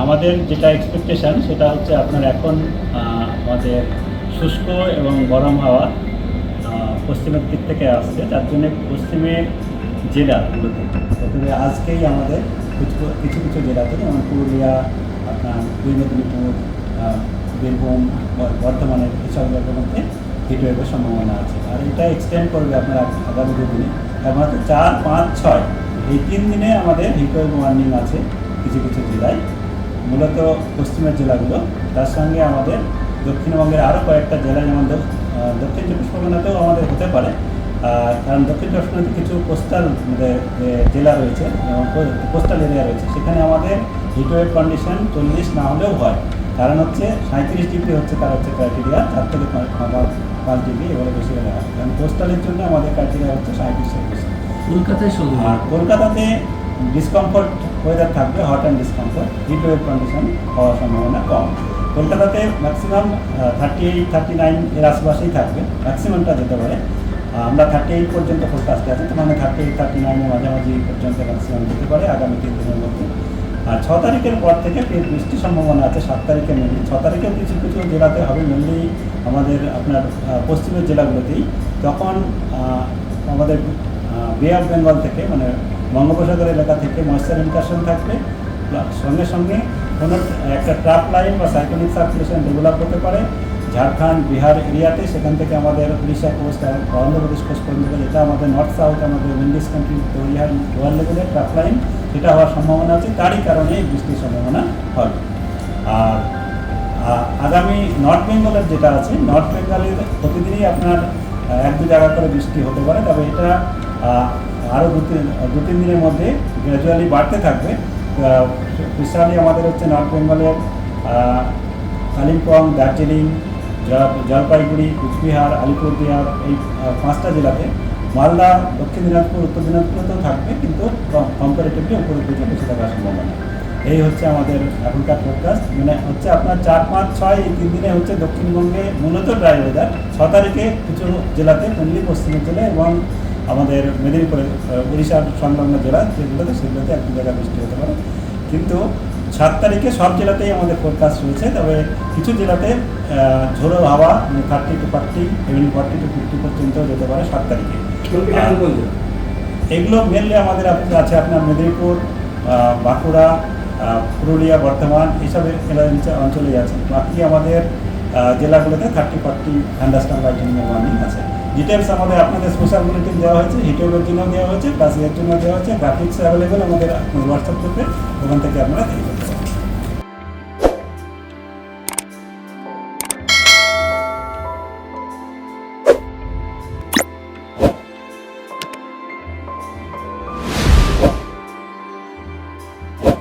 আমাদের যেটা এক্সপেকটেশন সেটা হচ্ছে আপনার এখন আমাদের শুষ্ক এবং গরম হাওয়া পশ্চিমের দিক থেকে আসছে। যার জন্য পশ্চিমের জেলাগুলোতে, প্রথমে আজকেই আমাদের কিছু কিছু কিছু জেলাতে, যেমন পুরুলিয়া, আপনার দুই মেদিনীপুর বীরভূম বর্ধমানের এসব জায়গার মধ্যে হিটওয়েভের সম্ভাবনা আছে। আর এটা এক্সটেন্ড করবে আপনার আগ- আগামী দুদিনে একমাত্র চার, পাঁচ, ছয়, এই তিন দিনে আমাদের হিটওয়েভ ওয়ার্নিং আছে কিছু কিছু জেলায়। মূলত পশ্চিমের জেলাগুলো। তার সঙ্গে আমাদের দক্ষিণবঙ্গের আরও কয়েকটা জেলা যেমন দক্ষিণ চব্বিশ পরগনাতেও আমাদের হতে পারে। কারণ দক্ষিণ চব্বিশ পরগনাতে কিছু কোস্টাল জেলা রয়েছে যেমন কোস্টাল এরিয়া রয়েছে। সেখানে আমাদের হিটওয়েভ কন্ডিশন চল্লিশ না হলেও হয়। কারণ হচ্ছে সাঁত্রিশ ডিগ্রি হচ্ছে তার হচ্ছে ক্রাইটেরিয়া চার থেকে পাঁচ- ডিগ্রি এবারে বেশি হলে হয়। কারণ কোস্টালের জন্য আমাদের ক্রাইটেরিয়া হচ্ছে সাঁত্রিশের বেশি কলকাতায় আর কলকাতাতে ডিসকমফোর্ট ওয়েদার থাকবে hot and discomfort heat wave condition হওয়ার সম্ভাবনা কম। কলকাতাতে maximum thirty eight thirty nine এর আশেপাশেই থাকবে ম্যাক্সিমামটা যেতে পারে। আমরা থার্টি এইট পর্যন্ত ফোরকাস্টে আছি তো মানে থার্টি এইট থার্টি নাইনের মাঝামাঝি পর্যন্ত ম্যাক্সিমাম যেতে পারে আগামী তিন দিনের মধ্যে। আর ছ তারিখের পর থেকে ফের বৃষ্টির সম্ভাবনা আছে সাত তারিখে মেনলি ছ তারিখেও কিছু কিছু জেলাতে হবে মেনলি আমাদের, আপনার পশ্চিমের জেলাগুলোতেই। তখন আমাদের বে অফ বেঙ্গল থেকে মানে বঙ্গোপসাগর এলাকা থেকে ময়েশ্চার ইনকাশন থাকবে। সঙ্গে সঙ্গে কোনো একটা ট্রাপ লাইন বা সাইক্লিক সার্কুলেশন ডেভেলপ হতে পারে। ঝাড়খণ্ড, বিহার এরিয়াতে সেখান থেকে আমাদের উড়িষ্যা কোস্ট আর অন্ধ্রপ্রদেশ কোস্ট পর্যন্ত যেটা আমাদের নর্থ সাউথ আমাদের উইন্ডিজ কান্ট্রি তৈরি হয় লোয়ার লেভেলের ট্রাপ লাইন, সেটা হওয়ার সম্ভাবনা আছে। তারই কারণে বৃষ্টির সম্ভাবনা হবে আর আগামী নর্থ বেঙ্গলের যেটা আছে নর্থ বেঙ্গলের প্রতিদিনই আপনার এক দু জায়গা করে বৃষ্টি হতে পারে। তবে এটা আরও দু তিন দু তিন দিনের মধ্যে গ্র্যাজুয়ালি বাড়তে থাকবে। স্পেশালি আমাদের হচ্ছে নর্থ বেঙ্গলের কালিম্পং দার্জিলিং জলপাইগুড়ি, কুচবিহার আলিপুরদুয়ার এই পাঁচটা জেলাতে। মালদা, দক্ষিণ দিনাজপুর, উত্তর দিনাজপুরেতেও থাকবে, কিন্তু কম্পারেটিভলি উপরের দিকে বেশি থাকার সম্ভাবনা এই হচ্ছে আমাদের এখনকার ফোরকাস্ট মানে হচ্ছে আপনার চার, পাঁচ, ছয়, এই তিন দিনে হচ্ছে দক্ষিণবঙ্গে মূলত ড্রাই ওয়েদার ছ তারিখে কিছু জেলাতে মেনলি পশ্চিমের জেলা এবং আমাদের মেদিনীপুরের উড়িষ্যার সংলগ্ন জেলা যেগুলোতে সেগুলোতে এক দু জায়গায় বৃষ্টি হতে পারে। কিন্তু সাত তারিখে সব জেলাতেই আমাদের ফোরকাস্ট রয়েছে তবে কিছু জেলাতে ঝোড়ো হাওয়া thirty two forty even forty two fifty পর্যন্ত যেতে পারে সাত তারিখে। এগুলো মেনলি আমাদের আছে আপনার মেদিনীপুর বাঁকুড়া পুরুলিয়া বর্ধমান এইসব এলাকা অঞ্চলেই আছে। বাকি আমাদের জেলাগুলোতে থার্টি ফর্টি আন্ডারস্টান লাইটিংয়ের ওয়ার্নিং আছে। ডিটেলস আমাদের আপনাদের স্পেশাল বুলেটিন দেওয়া হয়েছে হিটেলের জন্য দেওয়া হয়েছে প্লাস এর জন্য দেওয়া হয়েছে গ্রাফিক্স অ্যাভেলেবেল আমাদের হোয়াটসঅ্যাপ থেকে ওখান থেকে আপনারা দেখবেন